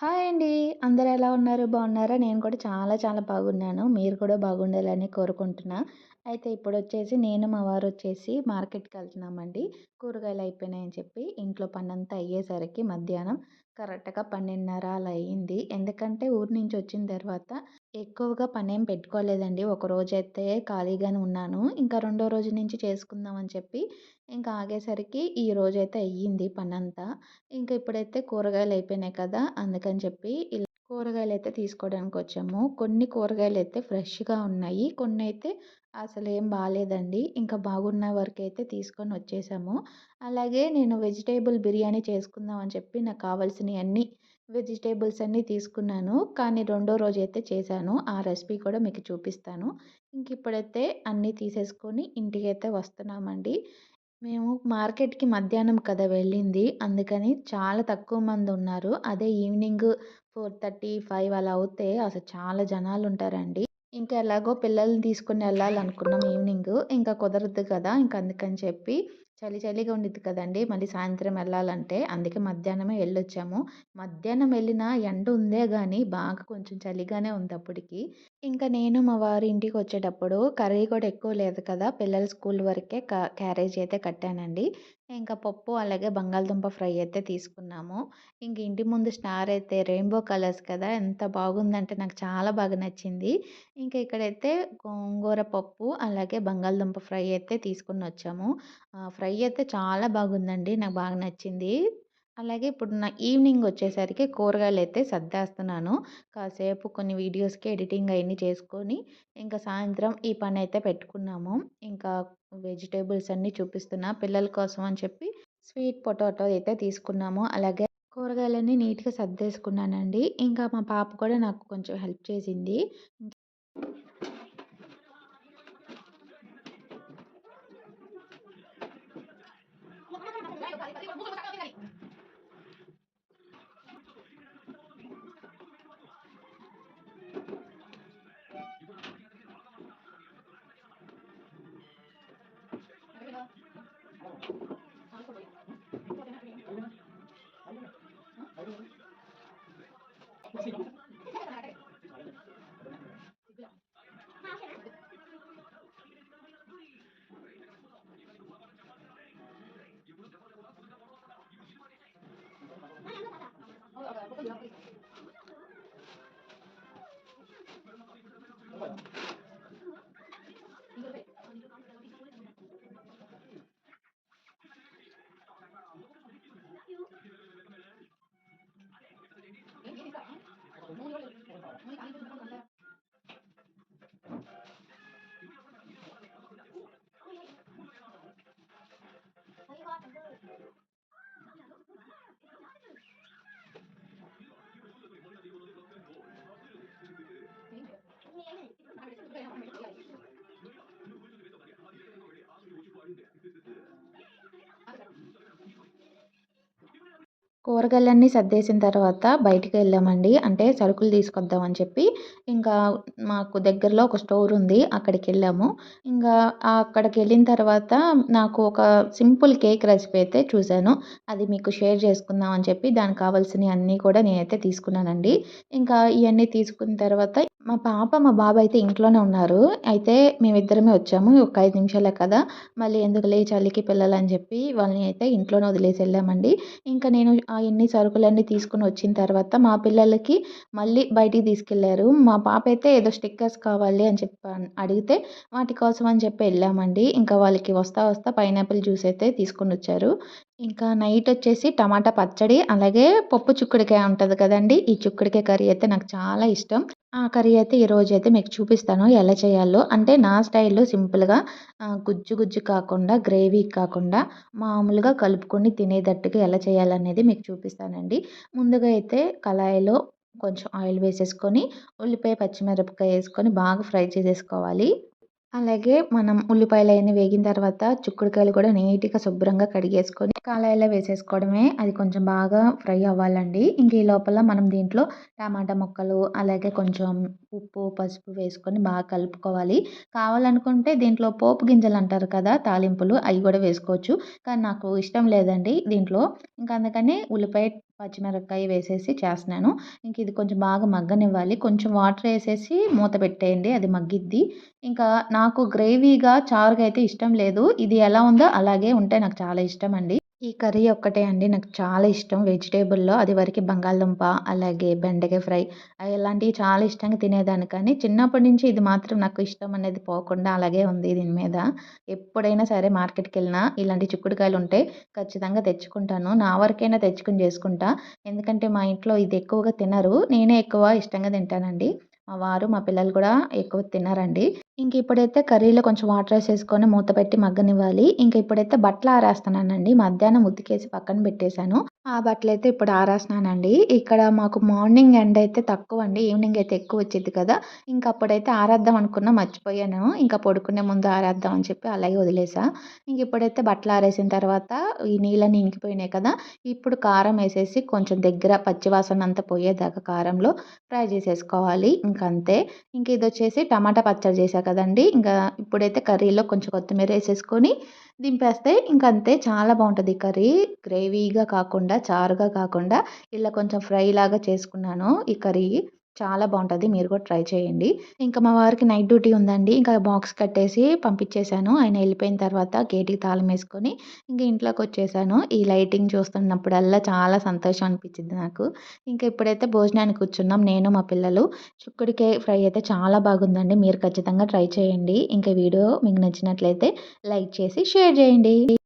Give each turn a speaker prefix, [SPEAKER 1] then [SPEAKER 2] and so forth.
[SPEAKER 1] Hi అండి. అందరు ఎలా ఉన్నారు? బాగున్నారా? నేను కూడా చాలా చాలా బాగున్నాను. మీరు కూడా బాగుండాలని కోరుకుంటున్నా. అయితే ఇప్పుడు వచ్చేసి నేను, మా వారు వచ్చేసి మార్కెట్కి వెళ్తున్నామండి కూరగాయలు అయిపోయినాయని చెప్పి ఇంట్లో పనంతా అయ్యేసరికి మధ్యాహ్నం కరెక్ట్‌గా 12:30 అలా అయింది. ఎందుకంటే ఊరు నుంచి వచ్చిన తర్వాత ఎక్కువగా పనేం పెట్టుకోలేదండి. ఒకరోజైతే ఖాళీగానే ఉన్నాను. ఇంకా రెండో రోజు నుంచి చేసుకుందామని చెప్పి ఇంకా ఆగేసరికి ఈ రోజైతే అయ్యింది పనంతా. ఇంకా ఇప్పుడైతే కూరగాయలు అయిపోయినాయి కదా! అందుకని చెప్పి ఇలా కూరగాయలైతే తీసుకోవడానికొచ్చాము. కొన్ని కూరగాయలైతే ఫ్రెష్‌గా ఉన్నాయి. కొన్నైతే అసలేం బాలేదండి. ఇంకా బాగున్న వరకైతే తీసుకొని వచ్చేసాము. అలాగే నేను వెజిటేబుల్ బిర్యానీ చేసుకుందాం అని చెప్పి నాకు కావాల్సినయన్నీ వెజిటేబుల్స్ అన్నీ తీసుకున్నాను. కానీ రెండో రోజైతే చేశాను. ఆ రెసిపీ కూడా మీకు చూపిస్తాను. ఇంక ఇప్పుడైతే అన్నీ తీసేసుకొని ఇంటికైతే వస్తున్నామండి. మేము మార్కెట్‌కి మధ్యాహ్నం కదా వెళ్ళింది. అందుకని చాలా తక్కువ మంది ఉన్నారు అదే ఈవినింగ్ 4:30, 5 అలా అవుతే అసలు చాలా జనాలు ఉంటారండి ఇంకా ఎలాగో పిల్లల్ని తీసుకుని వెళ్ళాలనుకున్నాం ఈవినింగ్. ఇంకా కుదరదు కదా! ఇంక అందుకని చెప్పి చలి చలిగా ఉండిద్ది కదండీ! మళ్ళీ సాయంత్రం వెళ్ళాలంటే. అందుకే మధ్యాహ్నమే వెళ్ళొచ్చాము. మధ్యాహ్నం వెళ్ళినా ఎండ ఉందే కానీ బాగా కొంచెం చలిగానే ఉంది అప్పటికి. ఇంకా నేను మా వారి ఇంటికి వచ్చేటప్పుడు కర్రీ కూడా ఎక్కువ లేదు కదా! పిల్లల స్కూల్ వరకే క్యారేజ్ అయితే కట్టానండి. ఇంకా పప్పు అలాగే బంగాళదుంప ఫ్రై అయితే తీసుకున్నాము. ఇంక ఇంటి ముందు స్టార్ అయితే రెయిన్బో కలర్స్ కదా! ఎంత బాగుందంటే నాకు చాలా బాగా నచ్చింది. ఇంకా ఇక్కడైతే గోంగూర పప్పు అలాగే బంగాళదుంప ఫ్రై అయితే తీసుకుని వచ్చాము. ఫ్రై అయితే చాలా బాగుందండి. నాకు బాగా నచ్చింది. అలాగే ఇప్పుడు నా ఈవినింగ్ వచ్చేసరికి కూరగాయలు అయితే సర్దేస్తున్నాను. కాసేపు కొన్ని వీడియోస్‌కి ఎడిటింగ్ అవన్నీ చేసుకొని ఇంకా సాయంత్రం ఈ పని అయితే పెట్టుకున్నాము. ఇంకా వెజిటేబుల్స్ అన్నీ చూపిస్తున్నా పిల్లల కోసం అని చెప్పి స్వీట్ పొటాటో అయితే తీసుకున్నాము. అలాగే కూరగాయలన్నీ నీట్‌గా సర్దేసుకున్నానండి. ఇంకా మా పాప కూడా నాకు కొంచెం హెల్ప్ చేసింది. 不要被。కూరగాయలన్నీ సర్దేసిన తర్వాత బయటికి వెళ్ళామండి. అంటే సరుకులు తీసుకొద్దామని చెప్పి. ఇంకా మాకు దగ్గరలో ఒక స్టోర్ ఉంది అక్కడికి వెళ్ళాము. ఇంకా అక్కడికి వెళ్ళిన తర్వాత నాకు ఒక సింపుల్ కేక్ రెసిపీ అయితే చూశాను. అది మీకు షేర్ చేసుకుందాం అని చెప్పి దానికి కావాల్సినవి అన్నీ కూడా నేనైతే తీసుకున్నానండి. ఇంకా ఇవన్నీ తీసుకున్న తర్వాత మా పాప మా బాబు అయితే ఇంట్లోనే ఉన్నారు. అయితే మేమిద్దరమే వచ్చాము. ఒక ఐదు నిమిషాలే కదా. మళ్ళీ ఎందుకులే చలికి పిల్లలు అని చెప్పి వాళ్ళని అయితే ఇంట్లోనే వదిలేసి వెళ్ళామండి. ఇంకా నేను ఎన్ని సరుకులన్నీ తీసుకుని వచ్చిన తర్వాత మా పిల్లలకి మళ్ళీ బయటికి తీసుకెళ్ళారు మా పాప అయితే ఏదో స్టిక్కర్స్ కావాలి అని చెప్పి అడిగితే వాటి కోసం అని చెప్పి వెళ్ళామండి. ఇంకా వాళ్ళకి వస్తా వస్తా పైనాపిల్ జ్యూస్ అయితే తీసుకొని వచ్చారు. ఇంకా నైట్ వచ్చేసి టమాటా పచ్చడి అలాగే పప్పు చుక్కుడికాయ ఉంటుంది కదండి. ఈ చుక్కుడికాయ కర్రీ అయితే నాకు చాలా ఇష్టం. ఆ కర్రీ అయితే ఈరోజు అయితే మీకు చూపిస్తాను ఎలా చేయాలో. అంటే నా స్టైల్లో సింపుల్గా గుజ్జు గుజ్జు కాకుండా గ్రేవీ కాకుండా మామూలుగా కలుపుకొని తినేటట్టుగా ఎలా చేయాలనేది మీకు చూపిస్తానండి. ముందుగా అయితే కళాయిలో కొంచెం ఆయిల్ వేసేసుకొని ఉల్లిపాయ పచ్చిమిరపకాయ వేసుకొని బాగా ఫ్రై చేసేసుకోవాలి. అలాగే మనం ఉల్లిపాయలు అవన్నీ వేగిన తర్వాత చుక్కుడుకాయలు కూడా నీట్గా శుభ్రంగా కడిగేసుకొని కాలాయిలో వేసేసుకోవడమే. అది కొంచెం బాగా ఫ్రై అవ్వాలండి. ఇంక ఈ లోపల మనం దీంట్లో టమాటా ముక్కలు అలాగే కొంచెం ఉప్పు పసుపు వేసుకొని బాగా కలుపుకోవాలి. కావాలనుకుంటే దీంట్లో పోపు గింజలు అంటారు కదా తాలింపులు అవి కూడా వేసుకోవచ్చు. కానీ నాకు ఇష్టం లేదండి దీంట్లో. ఇంకా అందుకని ఉల్లిపాయ పచ్చిమిరపకాయ వేసేసి చేస్తున్నాను. ఇంక ఇది కొంచెం బాగా మగ్గనివ్వాలి. కొంచెం వాటర్ వేసేసి మూత పెట్టేయండి. అది మగ్గిద్ది. ఇంకా నాకు గ్రేవీగా చారుగా అయితే ఇష్టం లేదు. ఇది ఎలా ఉందో అలాగే ఉంటే నాకు చాలా ఇష్టం అండి. ఈ కర్రీ ఒక్కటే అండి. నాకు చాలా ఇష్టం. వెజిటేబుల్లో అది వరకు బంగాళదుంప అలాగే బెండకాయ ఫ్రై ఇలాంటివి చాలా ఇష్టంగా తినేదాన్ని. కానీ చిన్నప్పటి నుంచి ఇది మాత్రం నాకు ఇష్టం అనేది పోకుండా అలాగే ఉంది దీని మీద. ఎప్పుడైనా సరే మార్కెట్కి వెళ్ళినా ఇలాంటి చిక్కుడుకాయలు ఉంటే ఖచ్చితంగా తెచ్చుకుంటాను. నా వరకైనా తెచ్చుకుని చేసుకుంటా. ఎందుకంటే మా ఇంట్లో ఇది ఎక్కువగా తినరు. నేనే ఎక్కువ ఇష్టంగా తింటానండి. మా వారు మా పిల్లలు కూడా ఎక్కువ తినరండి. ఇంక ఇప్పుడైతే కర్రీలో కొంచెం వాటర్ వేసేసుకొని మూత పెట్టి మగ్గనివ్వాలి. ఇంక ఇప్పుడైతే బట్టలు ఆరేస్తున్నానండి. మధ్యాహ్నం ఉతికేసి పక్కన పెట్టేశాను. ఆ బట్టలు అయితే ఇప్పుడు ఆరేస్తున్నానండి. ఇక్కడ మాకు మార్నింగ్ ఎండ్ అయితే తక్కువ అండి ఈవినింగ్ అయితే ఎక్కువ వచ్చేది కదా. ఇంక అప్పుడైతే ఆరేద్దాం అనుకున్నా మర్చిపోయాను. ఇంకా పడుకునే ముందు ఆరేద్దాం అని చెప్పి అలాగే వదిలేసా. ఇంక ఇప్పుడైతే బట్టలు ఆరేసిన తర్వాత ఈ నీళ్ళని ఇంకిపోయినాయి కదా. ఇప్పుడు కారం వేసేసి కొంచెం దగ్గర పచ్చివాసన అంతా పోయేదాకా కారంలో ఫ్రై చేసేసుకోవాలి. ఇంకంతే. ఇంక ఇది వచ్చేసి టమాటా పచ్చడి చేశాక కదండి ఇంకా ఇప్పుడైతే కర్రీలో కొంచెం కొత్తిమీర వేసేసుకొని దింపేస్తే ఇంక అంతే చాలా బాగుంటుంది కర్రీ. గ్రేవీగా కాకుండా చారుగా కాకుండా ఇలా కొంచెం ఫ్రై లాగా చేసుకున్నాను ఈ కర్రీ. చాలా బాగుంటుంది. మీరు కూడా ట్రై చేయండి. ఇంకా మా వారికి నైట్ డ్యూటీ ఉందండి. ఇంకా బాక్స్ కట్టేసి పంపించేశాను. ఆయన వెళ్ళిపోయిన తర్వాత గేట్కి తాళం వేసుకొని ఇంకా ఇంట్లోకి వచ్చేసాను. ఈ లైటింగ్ చూస్తున్నప్పుడల్లా చాలా సంతోషం అనిపించింది నాకు. ఇంకా ఇప్పుడైతే భోజనానికి కూర్చున్నాం. నేను మా పిల్లలు. చిక్కుడికాయ ఫ్రై అయితే చాలా బాగుందండి. మీరు ఖచ్చితంగా ట్రై చేయండి. ఇంకా వీడియో మీకు నచ్చినట్లయితే లైక్ చేసి షేర్ చేయండి.